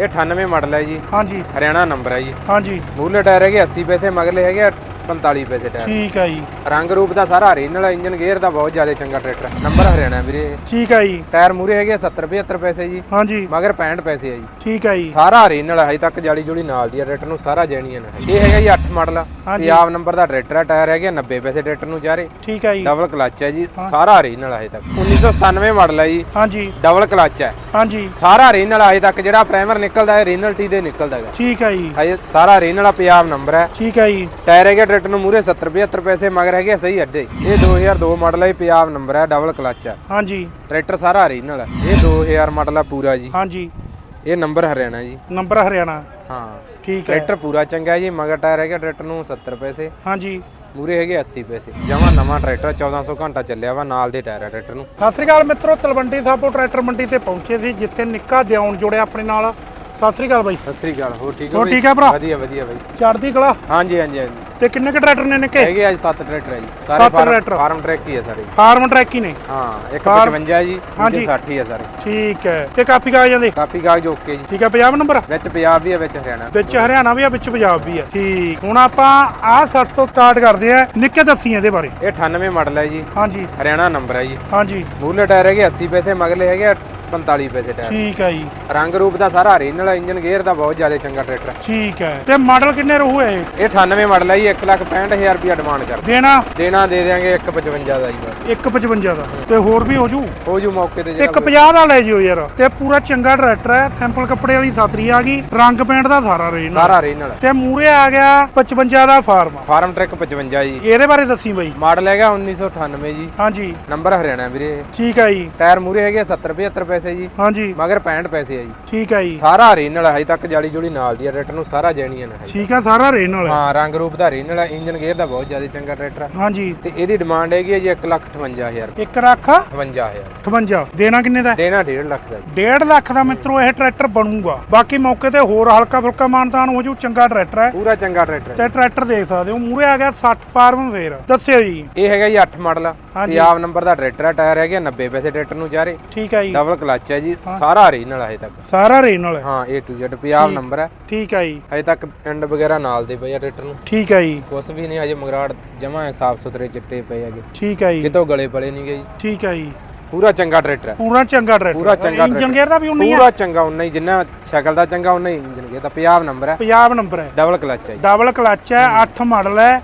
ਇਹ 98 ਮਾਡਲ ਹੈ ਜੀ। ਹਾਂਜੀ। ਹਰਿਆਣਾ ਨੰਬਰ ਹੈ ਜੀ। ਹਾਂਜੀ। ਮੂਲੇ ਟਾਇਰ ਹੈਗੇ 80 ਪੈਸੇ ਮਗਲੇ ਹੈਗੇ 45 ਪੈਸੇ ਟਾਇਰ ਠੀਕ ਹੈ ਜੀ। ਰੰਗ ਰੂਪ ਦਾ ਸਾਰਾ ਓਰੀਜਨਲ ਇੰਜਨ ਗੇਅਰ ਦਾ ਬਹੁਤ ਜ਼ਿਆਦਾ ਚੰਗਾ ਟਰੈਕਟਰ ਹੈ। ਨੰਬਰ ਹਰਿਆਣਾ ਵੀਰੇ। ਇਹ। ਠੀਕ ਹੈ ਜੀ। ਟਾਇਰ ਮੂਰੇ ਹੈਗੇ ਆ 70 75 ਪੈਸੇ ਜੀ। ਹਾਂਜੀ। ਮਗਰ 65 ਪੈਸੇ ਆ ਜੀ। ਠੀਕ ਹੈ ਜੀ। ਸਾਰਾ ਓਰੀਜਨਲ ਹੈ ਹਜੇ ਤੱਕ ਜਾਲੀ ਜੁਲੀ ਨਾਲ ਦੀ ਆ ਟਰੈਕਟਰ ਨੂੰ ਸਾਰਾ ਜੈਨੀਅਨ ਹੈ ਇਹ ਹੈਗਾ ਜੀ 8 ਮਾਡਲ ਹਾਂਜੀ। ਪੰਜਾਬ ਨੰਬਰ ਦਾ ਟਰੈਕਟਰ ਹੈ ਟਾਇਰ ਹੈਗੇ ਆ 90 ਪੈਸੇ ਟਰੈਕਟਰ ਨੂੰ ਚਾਰੇ। ਠੀਕ ਹੈ ਜੀ। ਡਬਲ ਕਲਚ ਹੈ ਜੀ ਸਾਰਾ ਓਰੀਜਨਲ ਹੈ ਹਜੇ ਤੱਕ। 1997 ਮਾਡਲ ਹੈ ਜੀ। ਹਾਂਜੀ। ਡਬਲ ਕਲਚ ਹੈ ਹਾਂਜੀ। ਸਾਰਾ ਓਰੀਜਨਲ ਹਜੇ ਤੱਕ ਜਿਹੜਾ ਪ੍ਰਾਈਮਰ ਨਿਕਲਦਾ ਹੈ ਓਰੀਜਨਲ ਟੀ ਦੇ ਨਿਕਲਦਾ ਹੈਗਾ। ਠੀਕ ਹੈ ਜੀ। ਹਜੇ ਸਾਰਾ ਓਰੀਜਨਲ ਆ ਪੰਜਾਬ ਨੰਬਰ ਹੈ ਠੀਕ ਹੈ ਜੀ। ਟਾਇਰ ਹੈਗੇ ਟਰੈਕਟਰ ਨੂੰ ਮੂਰੇ 70 75 ਪੈਸੇ ਮਗਰ ਹੈਗੇ ਆ ਸਹੀ ਅੱਡੇ। ਇਹ 2002 ਮਾਡਲ ਹੈ ਪੰਜਾਬ ਨੰਬਰ ਹੈ ਡਬਲ ਕਲਚ ਹੈ ਹਾਂਜੀ। ਟਰੈਕਟਰ ਸਾਰਾ ਓਰੀਜਨਲ ਹੈ ਇਹ 2000 ਮਾਡਲ ਹੈ ਪੂਰਾ ਜੀ। ਹਾਂਜੀ। ਇਹ ਨੰਬਰ ਹਰਿਆਣਾ ਜੀ। ਨੰਬਰ ਹਰਿਆਣਾ। ਹਾਂ। ਠੀਕ ਹੈ ਟਰੈਕਟਰ ਪੂਰਾ ਚੰਗਾ ਜੀ ਮਗਰ ਟਾਇਰ ਹੈਗਾ ਟਰੈਕਟਰ ਨੂੰ 70 ਪੈਸੇ। ਹਾਂਜੀ। ਮੂਰੇ ਹੈਗੇ 80 ਪੈਸੇ। ਜਮਾ ਨਵਾਂ ਟਰੈਕਟਰ 1400 ਘੰਟਾ ਚੱਲਿਆ ਵਾ ਨਾਲ ਦੇ ਟਾਇਰ ਹੈ ਟਰੈਕਟਰ ਨੂੰ। ਸਤਿ ਸ੍ਰੀ ਅਕਾਲ ਮਿੱਤਰੋ ਤਲਵੰਡੀ ਸਾਬੋ ਟਰੈਕਟਰ ਮੰਡੀ ਤੇ ਪਹੁੰਚੇ ਸੀ ਜਿੱਥੇ ਨਿੱਕਾ ਦਿਉਣ ਜੁੜਿਆ ਆਪਣੇ ਨਾਲ। ਸਤਿ ਸ੍ਰੀ ਅਕਾਲ ਬਾਈ। ਸਤਿ ਸ੍ਰੀ ਅਕਾਲ ਹੋਰ ਠੀਕ ਹੋ ਹੋਰ? ਠੀਕ ਆ ਭਰਾ? ਵਧੀਆ ਵਧੀਆ ਬਾਈ। ਚੜ੍ਹਦੀ ਕਲਾ? ਹਾਂਜੀ ਹਾਂਜੀ ਹਾਂਜੀ। ਤੇ ਕਿੰਨੇ ਕੁ ਟਰੈਕਟਰ ਨੇ ਨਿੱਕੇ? ਹੈਗੇ ਅੱਜ 7 ਟਰੈਕਟਰ ਹੈ ਜੀ। ਸੱਤ ਸਾਰੇ ਫਾਰਮ ਟਰੈਕਟਰ। ਫਾਰਮ ਟਰੈਕ ਹੀ ਹੈ ਸਾਰੇ। ਫਾਰਮ ਟਰੈਕ ਹੀ ਨੇ? ਹਾਂ ਇੱਕ ਫਾਰਮ- 55 ਹੈ ਜੀ ਹਾਂਜੀ। ਦੂਜੇ 60 ਹੀ ਹੈ ਸਾਰੇ। ਠੀਕ ਹੈ। ਤੇ ਕਾਪੀ ਕਾਗਜ਼ਾਂ ਦੇ ਕਾਪੀ ਕਾਗਜ਼ ਓਕੇ ਜੀ। ਠੀਕ ਹੈ 50 ਨੰਬਰ? ਵਿੱਚ ਪੰਜਾਬ ਵੀ ਹੈ ਵਿੱਚ ਹਰਿਆਣਾ। ਵਿੱਚ ਹਰਿਆਣਾ ਵੀ ਆ ਵਿੱਚ ਪੰਜਾਬ ਵੀ ਆ। ਠੀਕ। ਹੁਣ ਆਪਾਂ ਆਹ 60 ਤੋਂ ਸਟਾਰਟ ਕਰਦੇ ਆ ਨਿੱਕੇ ਦੱਸੀ ਇਹਦੇ ਬਾਰੇ। ਇਹ 98 ਮਾਡਲ ਹੈ ਜੀ। ਹਾਂਜੀ। ਹਰਿਆਣਾ ਨੰਬਰ ਹੈ ਜੀ। ਹਾਂਜੀ। ਮੂਲੇ ਟਾਇਰ ਹੈਗੇ 80 ਪੈਸੇ ਮਗਲੇ ਹੈਗੇ ਆ 45 ਪੈਸੇ ਟਾਇਰ ਠੀਕ ਹੈ ਜੀ। ਰੰਗ ਰੂਪ ਦਾ ਸਾਰਾ ਓਰੀਜਨਲ ਇੰਜਨ ਗੇਅਰ ਦਾ ਬਹੁਤ ਜ਼ਿਆਦਾ ਚੰਗਾ ਟਰੈਕਟਰ ਹੈ ਠੀਕ ਹੈ ਤੇ ਮਾਡਲ ਕਿੰਨੇ ਰਹੂ ਇਹ ਇਹ 98 ਮਾਡਲ ਹੈ ਜੀ 165000 ਰੁਪਿਆ ਡਿਮਾਂਡ ਕਰ। ਦੇਣਾ? ਦੇਣਾ ਦੇ ਦੇਾਂਗੇ 155 ਦਾ ਜੀ ਬਸ। 155 ਦਾ। ਤੇ ਹੋਰ ਵੀ ਹੋ ਜੂ? ਹੋ ਜੂ ਮੌਕੇ ਤੇ ਇੱਕ 50 ਦਾ ਲੈ ਜਿਓ ਯਾਰ। ਤੇ ਪੂਰਾ ਚੰਗਾ ਟਰੈਕਟਰ ਹੈ ਸੈਂਪਲ ਕੱਪੜੇ ਵਾਲੀ ਸਾਤਰੀ ਆ ਗਈ। ਰੰਗ ਪੇਂਟ ਦਾ ਸਾਰਾ ਰੇਨ ਸਾਰਾ ਓਰੀਜਨਲ ਤੇ ਮੂਰੇ ਆ ਗਿਆ 55 ਦਾ ਫਾਰਮ ਫਾਰਮ ਟਰੈਕ 55 ਜੀ। ਇਹਦੇ ਬਾਰੇ ਦੱਸੀ ਬਾਈ। ਮਾਡਲ ਹੈਗਾ 1998 ਜੀ। ਹਾਂਜੀ। ਨੰਬਰ ਹਰਿਆਣਾ ਵੀਰੇ। ਠੀਕ ਹੈ ਜੀ। ਟਾਇਰ ਮੂਰੇ ਹੈਗੇ 70 75 ਪੈਸੇ ਜੀ। ਹਾਂਜੀ। ਮਗਰ 65 ਪੈਸੇ ਆ ਜੀ। ਠੀਕ ਹੈ ਜੀ। ਸਾਰਾ ਓਰੀਜਨਲ ਹੈ ਹਜੇ ਤੱਕ ਜਾਲੀ ਜੁਲੀ ਨਾਲ ਦੀ ਆ ਟਰੈਕਟਰ ਨੂੰ ਸਾਰਾ ਜੈਨੀਅਨ ਹੈ ਠੀਕ ਹੈ ਸਾਰਾ ਰੇਨ ਵਾਲਾ। ਹਾਂ ਰੰਗ ਰੂਪ ਦਾ ਓਰੀਜਨਲ ਹੈ ਇੰਜਨ ਗੇਅਰ ਦਾ ਬਹੁਤ ਜ਼ਿਆਦਾ ਚੰਗਾ ਟਰੈਕਟਰ ਹੈ ਹਾਂਜੀ। ਤੇ ਇਹਦੀ ਡਿਮਾਂਡ ਹੈਗੀ ਹੈ ਜੀ 158000 ਇੱਕ ਰੱਖ 55000 58 ਦੇਣਾ ਕਿੰਨੇ ਦਾ? ਦੇਣਾ 1.5 ਲੱਖ ਦਾ ਜੀ। 1.5 ਲੱਖ ਦਾ ਮਿੱਤਰੋ ਇਹ ਟਰੈਕਟਰ ਬਣੂਗਾ। ਬਾਕੀ ਮੌਕੇ ਤੇ ਹੋਰ ਹਲਕਾ ਫੁਲਕਾ ਮਾਨਤਾਨ ਹੋ ਜੂ ਚੰਗਾ ਟਰੈਕਟਰ ਹੈ। ਪੂਰਾ ਚੰਗਾ ਟਰੈਕਟਰ ਹੈ ਤੇ ਟਰੈਕਟਰ ਦੇਖ ਸਕਦੇ ਹੋ ਮੂਰੇ ਆ ਗਿਆ 60 ਫਾਰਮ ਫੇਰ ਦੱਸਿਓ ਜੀ। ਇਹ ਹੈਗਾ ਜੀ 8 ਮਾਡਲ। ਪੰਜਾਬ ਨੰਬਰ ਦਾ ਟਰੈਕਟਰ ਹੈ ਟਾਇਰ ਹੈਗੇ 90 ਪੈਸੇ ਟਰੈਕਟਰ ਨੂੰ ਚਾਰੇ। ਠੀਕ ਹੈ ਜੀ। ਡਬਲ ਕਲਚ ਹੈ ਜੀ ਸਾਰਾ ਓਰੀਜਨਲ ਹੈ ਹਜੇ ਤੱਕ। ਸਾਰਾ ਰੇਨ ਵਾਲਾ ਹਾਂ A to Z Punjab number ਹੈ। ਠੀਕ ਹੈ ਜੀ। ਹਜੇ ਤੱਕ ਐਂਡ ਵਗੈਰਾ ਨਾਲ ਦੇ ਪਏ ਆ ਟਰੈਕਟਰ ਨੂੰ। ਠੀਕ ਹੈ ਜੀ। ਕੁਛ ਵੀ ਨਹੀਂ ਹਜੇ ਮਗਰਾੜ ਜਮਾ ਹੈ ਸਾਫ਼ ਸੁਥਰੇ ਚਿੱਟੇ ਪਏ ਹੈਗੇ। ਠੀਕ ਹੈ ਜੀ। ਕਿਤੋਂ ਗਲੇ ਪਲੇ ਨਹੀਂ ਗਏ ਜੀ। ਠੀਕ ਹੈ ਜੀ। ਪੂਰਾ ਚੰਗਾ ਟਰੈਕਟਰ ਹੈ। ਪੂਰਾ ਚੰਗਾ ਟਰੈਕਟਰ ਪੂਰਾ ਚੰਗਾ ਇੰਜਨ। ਗੇਅਰ ਦਾ ਵੀ ਉਨਾ ਹੀ ਆ ਪੂਰਾ ਚੰਗਾ ਉਨਾ ਹੀ ਜਿੰਨਾ ਸ਼ਕਲ ਦਾ ਚੰਗਾ ਉਨਾ ਹੀ ਇੰਜਨ ਗਿਆ ਤਾਂ ਪੰਜਾਬ ਨੰਬਰ ਹੈ। ਪੰਜਾਬ ਨੰਬਰ ਹੈ। ਡਬਲ ਕਲਚ ਹੈ ਜੀ। ਡਬਲ ਕਲਚ ਹੈ 8 ਮਾਡਲ ਹੈ।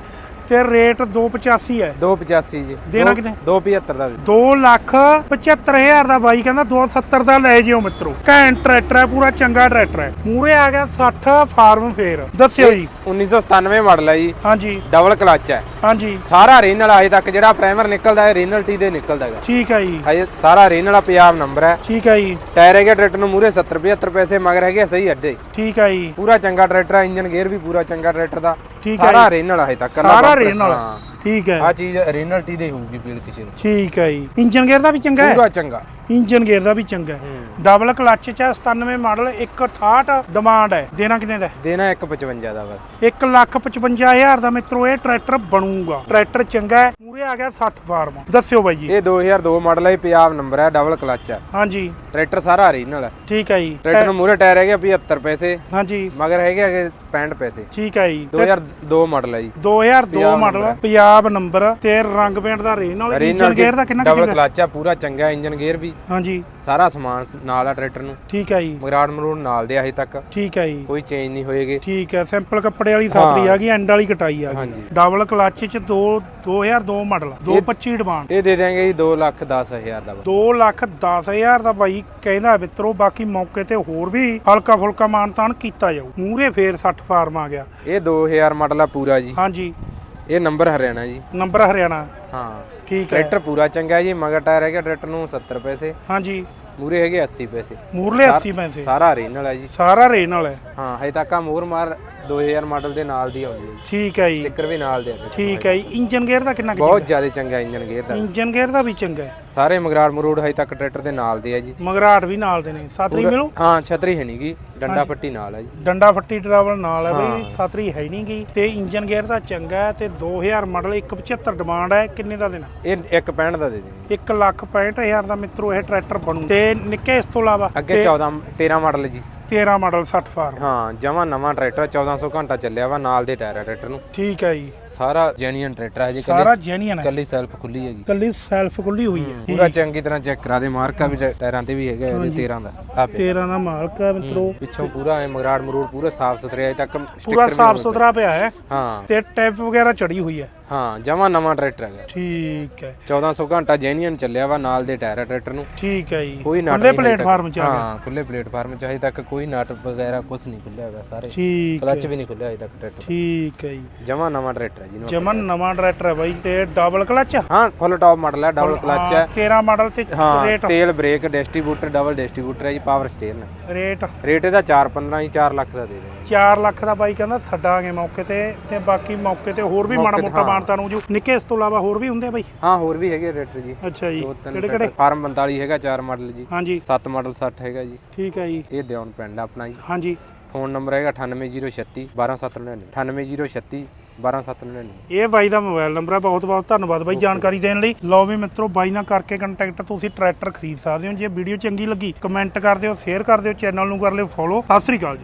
ਤੇ ਰੇਟ 285 ਹੈ। 285 ਜੀ। ਦੇਣਾ ਕਿੰਨੇ? 275 ਦਾ ਦੇ 2 ਲੱਖ 75000 ਦਾ ਬਾਈ ਕਹਿੰਦਾ 270 ਦਾ ਲੈ ਜਿਓ ਮਿੱਤਰੋ। ਘੈਂਟ ਟਰੈਕਟਰ ਹੈ ਪੂਰਾ ਚੰਗਾ ਟਰੈਕਟਰ ਹੈ। ਮੂਰੇ ਆ ਗਿਆ 60 ਫਾਰਮ ਫੇਰ। ਦੱਸਿਓ ਜੀ। 1997 ਮਾਡਲ ਹੈ ਜੀ। ਹਾਂਜੀ। ਡਬਲ ਕਲਚ ਹੈ। ਹਾਂਜੀ। ਸਾਰਾ ਓਰੀਜਨਲ ਹਜੇ ਤੱਕ ਜਿਹੜਾ ਪ੍ਰਾਈਮਰ ਨਿਕਲਦਾ ਹੈ ਓਰੀਜਨਲ ਟੀ ਦੇ ਨਿਕਲਦਾ ਹੈਗਾ। ਠੀਕ ਹੈ ਜੀ। ਹਜੇ ਸਾਰਾ ਓਰੀਜਨਲ ਪੰਜਾਬ ਨੰਬਰ ਹੈ। ਠੀਕ ਹੈ ਜੀ। ਟਾਇਰ ਹੈਗੇ ਟਰੈਕਟਰ ਨੂੰ ਮੂਰੇ 70 75 ਪੈਸੇ ਮਗਰ ਹੈਗੇ ਸਹੀ ਅੱਡੇ। ਠੀਕ ਹੈ ਜੀ। ਪੂਰਾ ਚੰਗਾ ਟਰੈਕਟਰ ਹੈ ਇੰਜਨ ਗੇਅਰ ਵੀ ਪੂਰਾ ਚੰਗਾ ਟਰੈਕਟਰ ਦਾ। ਠੀਕ ਹੈ ਸਾਰਾ ਜੀ। ਓਰੀਜਨਲ ਹਜੇ ਤੱਕ ਸਾਰਾ original ਹੈ। ਠੀਕ ਹੈ। ਆ ਚੀਜ਼ ਓਰੀਜਨਲ ਟੀ ਦੇ ਹੋਊਗੀ ਬਿਲ ਕਿਸੇ ਨੂੰ। ਠੀਕ ਹੈ ਜੀ। ਇੰਜਨ ਗੇਅਰ ਦਾ ਵੀ ਚੰਗਾ ਹੈ? ਪੂਰਾ ਚੰਗਾ। ਇੰਜਨ ਗੇਅਰ ਦਾ ਵੀ ਚੰਗਾ ਹੈ। ਡਬਲ ਕਲਚ ਚ ਹੈ, 97 ਮਾਡਲ 168 ਡਿਮਾਂਡ ਹੈ। ਦੇਣਾ ਕਿੰਨੇ ਦਾ ਦੇਣਾ 155 ਦਾ ਬਸ। 1 ਲੱਖ 55000 ਦਾ ਮਿੱਤਰੋ ਇਹ ਟਰੈਕਟਰ ਬਣੂਗਾ। ਟਰੈਕਟਰ ਚੰਗਾ ਹੈ। ਮੂਰੇ ਆ ਗਿਆ 60 ਫਾਰਮ। ਦੱਸਿਓ ਬਾਈ ਜੀ। ਇਹ 2002 ਮਾਡਲ ਹੈ ਪੰਜਾਬ ਨੰਬਰ ਹੈ ਡਬਲ ਕਲਚ ਹੈ। ਹਾਂਜੀ। ਟਰੈਕਟਰ ਸਾਰਾ ਓਰੀਜਨਲ ਹੈ। ਠੀਕ ਹੈ ਜੀ। ਟਰੈਕਟਰ ਨੂੰ ਮੂਰੇ ਟਾਇਰ ਹੈਗੇ 75 ਪੈਸੇ। ਹਾਂਜੀ। ਮਗਰ ਹੈਗੇ ਹੈਗੇ 65 ਪੈਸੇ। ਠੀਕ ਹੈ ਜੀ। 2002 ਮਾਡਲ ਹੈ ਜੀ। 2002 ਪੰਜਾਬ ਮਾਡਲ number ਹੈ। ਪੰਜਾਬ ਨੰਬਰ ਤੇ ਰੰਗ ਪੇਂਟ ਦਾ ਰੇਨ ਨਾਲ ਇੰਜਨ ਗੇਅਰ ਦਾ ਕਿੰਨਾ ਡਬਲ ਕਲਚ ਆ ਪੂਰਾ ਚੰਗਾ ਇੰਜਨ ਗੇਅਰ ਵੀ। ਹਾਂਜੀ। ਸਾਰਾ ਸਮਾਨ ਨਾਲ ਆ ਟਰੈਕਟਰ ਨੂੰ। ਠੀਕ ਹੈ ਜੀ। ਮਗਰਾੜ ਮਰੂੜ ਨਾਲ ਦੇ ਆ ਹਜੇ ਤੱਕ। ਠੀਕ ਹੈ ਜੀ। ਕੋਈ ਚੇਂਜ ਨਹੀਂ ਹੋਏਗੇ। ਠੀਕ ਹੈ ਸਿੰਪਲ ਕੱਪੜੇ ਵਾਲੀ ਸਾਤਰੀ ਆ ਗਈ ਐਂਡ ਵਾਲੀ ਕਟਾਈ ਆ ਗਈ। ਡਬਲ ਕਲਚ ਚ 2 2002 ਮਾਡਲ 225 ਡਿਮਾਂਡ ਇਹ ਦੇ ਦਿਆਂਗੇ ਜੀ 2 ਲੱਖ 10 ਹਜ਼ਾਰ ਦਾ। ਬਸ। 2 ਲੱਖ 10000 ਦਾ ਬਾਈ ਕਹਿੰਦਾ ਮਿੱਤਰੋ ਬਾਕੀ ਮੌਕੇ ਤੇ ਹੋਰ ਵੀ ਹਲਕਾ ਫੁਲਕਾ ਮਾਨਤਾਨ ਕੀਤਾ ਜਾਊ। ਮੂਰੇ ਫੇਰ 60 ਫਾਰਮ ਆ ਗਿਆ। ਇਹ 2000 ਮਾਡਲ ਆ ਪੂਰਾ ਜੀ। ਹਾਂਜੀ। ਇਹ ਨੰਬਰ ਹਰਿਆਣਾ ਜੀ। ਨੰਬਰ ਹਰਿਆਣਾ। ਹਾਂ। ਠੀਕ ਹੈ। ਟਰੈਕਟਰ ਪੂਰਾ ਚੰਗਾ ਜੀ ਮਗਰ ਟਾਇਰ ਹੈਗਾ ਟਰੈਕਟਰ ਨੂੰ 70 ਪੈਸੇ। ਹਾਂਜੀ। ਮੂਰੇ ਹੈਗੇ 80 ਪੈਸੇ। ਮੂਰਲੇ 80 ਪੈਸੇ। ਸਾਰਾ ਓਰੀਜਨਲ ਹੈ ਜੀ। ਸਾਰਾ ਰੇਨ ਵਾਲਾ ਹੈ। ਹਾਂ ਹਜੇ ਤੱਕ ਆ ਮੋਰ ਮਾਰ 2000 ਮਾਡਲ ਦੇ ਨਾਲ ਦੀ ਆਉਂਦੀ ਹੈ ਠੀਕ ਹੈ ਜੀ। ਸਟicker ਵੀ ਨਾਲ ਦੇ ਆ। ਠੀਕ ਹੈ ਜੀ। ਇੰਜਨ ਗੇਅਰ ਦਾ ਕਿੰਨਾ ਬਹੁਤ ਜ਼ਿਆਦਾ ਚੰਗਾ ਇੰਜਨ ਗੇਅਰ ਦਾ। ਇੰਜਨ ਗੇਅਰ ਦਾ ਵੀ ਚੰਗਾ ਹੈ। ਸਾਰੇ ਮਗਰਾੜ ਮਰੂੜ ਹਜੇ ਤੱਕ ਟਰੈਕਟਰ ਦੇ ਨਾਲ ਦੇ ਆ ਜੀ। ਮਗਰਾਟ ਵੀ ਨਾਲ ਦੇ ਨੇ। ਸਾਤਰੀ ਮਿਲੂ? ਹਾਂ ਛਤਰੀ ਹੈ ਨੀ ਗੀ। ਡੰਡਾ ਪੱਟੀ ਨਾਲ ਹੈ ਜੀ। ਡੰਡਾ ਫੱਟੀ ਟਰੈਵਲ ਨਾਲ ਹੈ ਬਈ ਸਾਤਰੀ ਹੈ ਨਹੀਂ ਗਈ ਤੇ ਇੰਜਨ ਗੇਅਰ ਦਾ ਚੰਗਾ ਹੈ ਤੇ 2000 ਮਾਡਲ 175 ਡਿਮਾਂਡ ਹੈ ਕਿੰਨੇ ਦਾ ਦੇਣਾ? ਇਹ ਇੱਕ 65 ਦਾ ਦੇ ਦੇਣੀ। 1 ਲੱਖ 65000 ਦਾ ਮਿੱਤਰੋ ਇਹ ਟਰੈਕਟਰ ਬਣੂ। ਤੇ ਨਿੱਕੇ ਇਸ ਤੋਂ ਇਲਾਵਾ ਅੱਗੇ 14 13 ਮਾਡਲ ਜੀ। 13 ਮਾਡਲ 60 ਫਾਰਮ। ਹਾਂ ਜਮਾ ਨਵਾਂ ਟਰੈਕਟਰ 1400 ਘੰਟਾ ਚੱਲਿਆ ਵਾ ਨਾਲ ਦੇ ਟਾਇਰ ਆ ਟਰੈਕਟਰ ਨੂੰ। ਠੀਕ ਹੈ ਜੀ। ਸਾਰਾ ਜੈਨੂਇਨ ਟਰੈਕਟਰ ਹੈ ਜੀ ਸਾਰਾ ਜੈਨੀਅਨ ਹੈ ਕੱਲੀ ਸੈਲਫ ਖੁੱਲੀ ਹੈਗੀ। ਕੱਲੀ ਸੈਲਫ ਖੁੱਲੀ ਹੋਈ ਹੈ ਪੂਰਾ ਚੰਗੀ ਤਰ੍ਹਾਂ ਚੈੱਕ ਕਰਾ ਦੇ ਮਾਰਕਾ ਵੀ ਟਾਇਰਾਂ ਤੇ ਵੀ ਹੈਗਾ ਇਹਦੇ 13 ਦਾ ਆ ਪਿਆ। 13 ਦਾ ਮਾਲਕ ਹੈ ਮਿੱਤਰੋ। ਪਿੱਛੋਂ ਪੂਰਾ ਐ ਮਗਰਾੜ ਮਰੂੜ ਪੂਰਾ ਸਾਫ਼ ਸੁਥਰਾ ਅਜੇ ਤੱਕ ਪੂਰਾ ਸਾਫ਼ ਸੁਥਰਾ ਪਿਆ ਹੈ। ਹਾਂ। ਤੇ ਟੈਪ ਵਗੈਰਾ ਚੜੀ ਹੋਈ ਹੈ। ਹਾਂ ਜਮਾ ਨਵਾਂ ਟਰੈਕਟਰ ਹੈਗਾ। ਠੀਕ ਹੈ। 1400 ਘੰਟਾ ਜੈਨੂਇਨ ਚੱਲਿਆ ਵਾ ਨਾਲ ਦੇ ਟਾਇਰ ਟਰੈਕਟਰ ਨੂੰ। ਠੀਕ ਹੈ ਜੀ। ਕੋਈ ਨਟ ਖੁੱਲੇ। ਪਲੇਟਫਾਰਮ ਚ ਆ ਗਿਆ। ਹਾਂ ਖੁੱਲੇ ਪਲੇਟਫਾਰਮ ਚ ਹਜੇ ਤੱਕ ਕੋਈ ਨਟ ਵਗੈਰਾ ਕੁਝ ਨਹੀਂ ਖੁੱਲਿਆ ਹੈਗਾ ਸਾਰੇ। ਠੀਕ ਕਲਚ ਵੀ ਨਹੀਂ ਖੁੱਲਿਆ ਹਜੇ ਤੱਕ ਟਰੈਕਟਰ ਠੀਕ ਹੈ ਜੀ। ਜਮਾ ਨਵਾਂ ਟਰੈਕਟਰ ਹੈ ਜਿਹਨੂੰ ਜਮਨ ਨਵਾਂ ਟਰੈਕਟਰ ਹੈ ਬਾਈ ਤੇ ਡਬਲ ਕਲਚ ਹਾਂ ਫੁੱਲ ਟਾਪ ਮਾਡਲ ਹੈ ਡਬਲ ਕਲਚ ਹੈ 13 ਮਾਡਲ ਤੇ ਰੇਟ ਤੇਲ ਬ੍ਰੇਕ ਡਿਸਟ੍ਰੀਬਿਊਟਰ ਡਬਲ ਡਿਸਟ੍ਰੀਬਿਊਟਰ ਹੈ ਜੀ ਪਾਵਰ ਸਟੀਅਰਿੰਗ ਰੇਟ ਰੇਟ ਇਹਦਾ 4.15 ਹੀ 4 ਲੱਖ ਦਾ ਦੇ ਦੇਣਾ 4 ਲੱਖ ਦਾ ਬਾਈ ਕਹਿੰਦਾ ਛੱਡਾਂਗੇ ਮੌਕੇ ਤੇ ਤੇ ਬਾਕੀ ਮੌਕੇ ਤੇ ਹੋਰ ਵੀ ਮਾੜਾ ਮੋਟਾ। ਮਾਨਤਾ ਨੂੰ ਜੋ। ਨਿੱਕੇ ਇਸ ਤੋਂ ਇਲਾਵਾ ਹੋਰ ਵੀ ਹੁੰਦੇ ਆ ਬਾਈ? ਹਾਂ ਹੋਰ ਵੀ ਹੈਗੇ ਟਰੈਕਟਰ ਜੀ। ਅੱਛਾ ਜੀ। ਦੋ ਤਿੰਨ ਕਿਹੜੇ ਕਿਹੜੇ? ਫਾਰਮ 45 ਹੈਗਾ 4 ਮਾਡਲ ਜੀ। ਹਾਂਜੀ। 7 ਮਾਡਲ 60 ਹੈਗਾ ਜੀ। ਠੀਕ ਹੈ ਜੀ। ਇਹ ਦਿਉਣ ਪਿੰਡ ਆਪਣਾ ਜੀ। ਹਾਂਜੀ। ਫੋਨ ਨੰਬਰ ਹੈਗਾ 98036 12799 98036 12799 ਇਹ ਬਾਈ ਦਾ ਮੋਬਾਈਲ ਨੰਬਰ ਹੈ ਬਹੁਤ ਬਹੁਤ ਧੰਨਵਾਦ ਬਾਈ ਜਾਣਕਾਰੀ ਦੇਣ ਲਈ। ਲਓ ਵੀ ਮਿੱਤਰੋ ਬਾਈ ਨਾਲ ਕਰਕੇ ਕੰਟੈਕਟ ਤੁਸੀਂ ਟਰੈਕਟਰ ਖਰੀਦ ਸਕਦੇ ਹੋ। ਜੇ ਵੀਡੀਓ ਚੰਗੀ ਲੱਗੀ ਕਮੈਂਟ ਕਰ ਦਿਓ ਸ਼ੇਅਰ ਕਰ ਦਿਓ ਚੈਨਲ ਨੂੰ ਕਰ ਲਿਓ ਫੋਲੋ ਸਤਿ ਸ੍ਰੀ ਅਕਾਲ